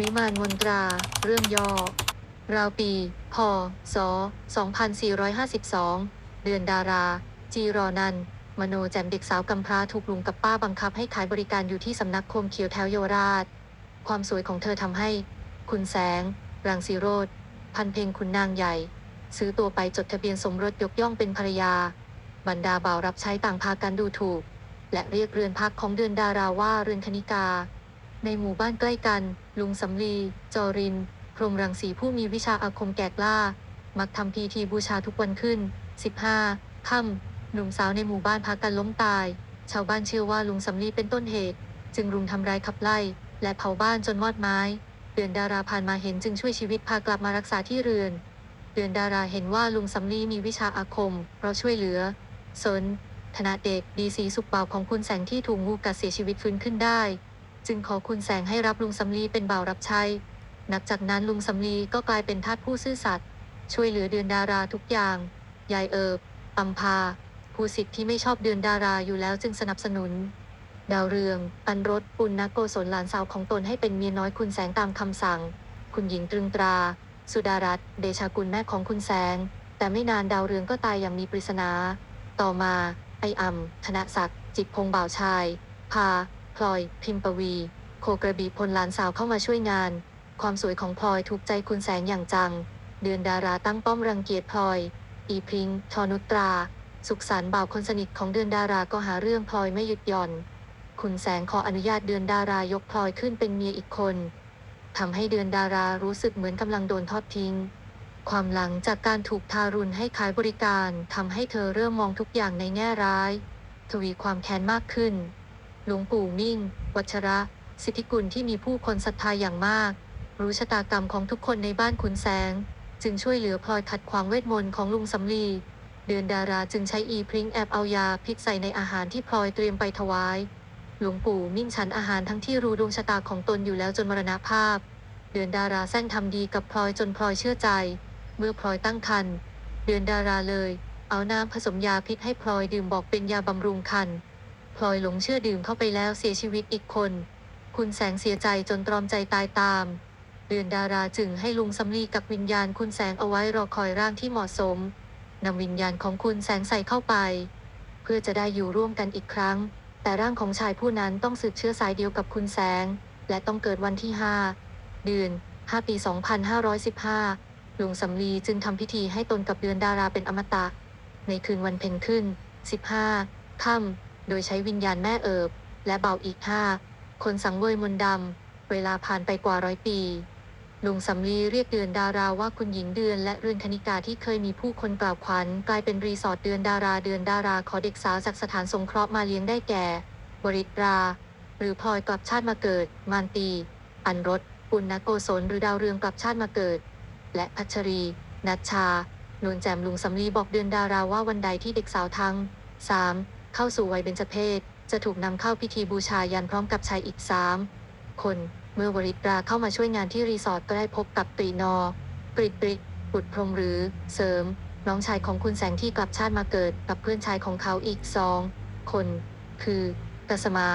วิมานมนตรา เรื่องย่อ ราวปี พศ 2452 เดือนดารา จีรอนัน มโนแจ่มเด็กสาวกำพร้าถูกลุงกับป้าบังคับให้ขายบริการอยู่ที่สำนักโคมเขียวแถวเยราช ความสวยของเธอทำให้ คุณแสง รังสีโรธพันเพลงคุณนางใหญ่ ซื้อตัวไปจดทะเบียนสมรสยกย่องเป็นภรรยา บรรดาบ่าวรับใช้ต่างพากันดูถูก และเรียกเรือนพักของเดือนดาราว่าเรือนคณิกา ในหมู่บ้านใกล้กัน ลุงสำลี จอริน พรหมรังสีผู้มีวิชาอาคมแกกล้า มักทำพิธีบูชาทุกวันขึ้น 15 ค่ำหนุ่มสาวในหมู่บ้านพากันล้มตาย ชาวบ้านเชื่อว่าลุงสำลีเป็นต้นเหตุ จึงรุมทำร้ายขับไล่ และเผาบ้านจนมอดไม้ เดือนดาราผ่านมาเห็นจึงช่วยชีวิตพากลับมารักษาที่เรือน เดือนดาราเห็นว่าลุงสำลีมีวิชาอาคม เพราะช่วยเหลือ สนธนาเดชดีสีสุขบ่าของคุณแสงที่ถูกงูกัดเสียชีวิตฟื้นขึ้นได้ จึงขอคุณแสงให้รับลุงสำลีเป็นบ่าวรับใช้นับจากนั้นลุงสำลีก็กลายเป็นทาสผู้ซื่อสัตย์ช่วยเหลือเดือนดาราทุกอย่าง ยายเอิบอัมพา ผู้สิทธิ์ที่ไม่ชอบเดือนดาราอยู่แล้วจึงสนับสนุน ดาวเรือง ปันรถปุณณโกศลหลานสาวของตนให้เป็นเมียน้อยคุณแสงตามคำสั่ง คุณหญิงตรึงตรา สุดารัตน์เดชากุลแม่ของคุณแสง แต่ไม่นานดาวเรืองก็ตายอย่างมีปริศนา ต่อมา ไออัมธนศักดิ์จิตพงษ์บ่าวชาย พา พลอย พิมปวี โคกระบีพลหลานสาวเข้ามาช่วยงาน ความสวยของพลอยถูกใจคุณแสงอย่างจัง เดือนดาราตั้งป้อมรังเกียจพลอย อีพิงทอนุตรา สุขสันต์บ่าวคนสนิทของเดือนดาราก็หาเรื่องพลอยไม่หยุดหย่อน คุณแสงขออนุญาตเดือนดารายกพลอยขึ้นเป็นเมียอีกคนทำให้เดือนดารารู้สึกเหมือนกำลังโดนทอดทิ้ง ความหลังจากการถูกทารุณให้ขายบริการทำให้เธอเริ่มมองทุกอย่างในแง่ร้าย ทวีความแค้นมากขึ้น หลวงปู่มิ่ง วัชระ สิทธิกุลที่มีผู้คนศรัทธาอย่างมาก รู้ชะตากรรมของทุกคนในบ้านขุนแสง จึงช่วยเหลือพลอยขัดขวางเวทมนต์ของลุงสำลี เดือนดาราจึงใช้อีพริ้งแอบเอายาพิษใส่ในอาหารที่พลอยเตรียมไปถวาย หลวงปู่มิ่งฉันอาหารทั้งที่รู้ดวงชะตาของตนอยู่แล้วจนมรณภาพ เดือนดาราแซงทำดีกับพลอยจนพลอยเชื่อใจ เมื่อพลอยตั้งครรภ์เดือนดาราเลย เอาน้ำผสมยาพิษให้พลอยดื่มบอกเป็นยาบำรุงครรภ์ พลอยหลงเชื่อดื่มเข้าไปแล้วเสียชีวิตอีกคน คุณแสงเสียใจจนตรอมใจตายตาม เดือนดาราจึงให้ลุงสำลีกับวิญญาณคุณแสงเอาไว้รอคอยร่างที่เหมาะสมนำวิญญาณของคุณแสงใส่เข้าไป เพื่อจะได้อยู่ร่วมกันอีกครั้ง แต่ร่างของชายผู้นั้นต้องสืบเชื้อสายเดียวกับคุณแสง และต้องเกิดวันที่ 5 เดือน 5 ปี 2515 ลุงสำลีจึงทำพิธีให้ตนกับเดือนดาราเป็นอมตะ ในคืนวันเพ็ญขึ้น 15 ค่ำ โดยใช้วิญญาณแม่เอิบ และเบาอีก5คนสังเวยมนต์ดำ เวลาผ่านไปกว่าร้อยปีลุงสำลีเรียกเดือนดาราว่าคุณหญิงเดือนและเรือนคณิกาที่เคยมีผู้คนกล่าวขวัญกลายเป็นรีสอร์ทเดือนดาราเดือนดาราขอเด็กสาวจากสถานสงเคราะห์มาเลี้ยงได้แก่ บริตรา หรือพลอยกลับชาติมาเกิด มานตี อันรถปุณณโกศลหรือดาวเรืองกลับชาติมาเกิด และพัชรี นัชชานวลแจ่มลุงสำลีบอกเดือนดาราว่าวันใดที่เด็กสาวทั้ง 3. เข้าสู่วัยเบญจเพศจะถูกนำเข้าพิธีบูชายันพร้อมกับชายอีก3คนเมื่อวริตราเข้ามาช่วยงานที่รีสอร์ทก็ได้พบกับตรีนอปริตริบุตรพรมหรือ เสริม น้องชายของคุณแสงที่กลับชาติมาเกิดกับเพื่อนชายของเขาอีกสองคน คือกัสมา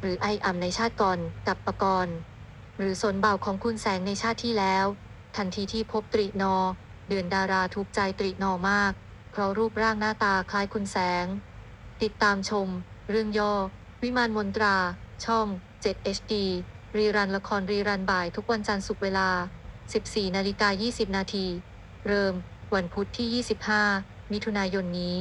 หรือไออ่ำในชาติก่อนกับปกรณ์ หรือสนเบาของคุณแสงในชาติที่แล้ว ทันทีที่พบตรีนอ เดือนดาราถูกใจตรีนอมาก เพราะรูปร่างหน้าตาคล้ายคุณแสง ติดตามชม เรื่องย่อ วิมานมนตรา ช่อง 7 HD รีรันละครรีรันบ่ายทุกวันจันทร์ศุกร์เวลา 14นาฬิกา20 นาที เริ่ม วันพุธที่ 25 มิถุนายนนี้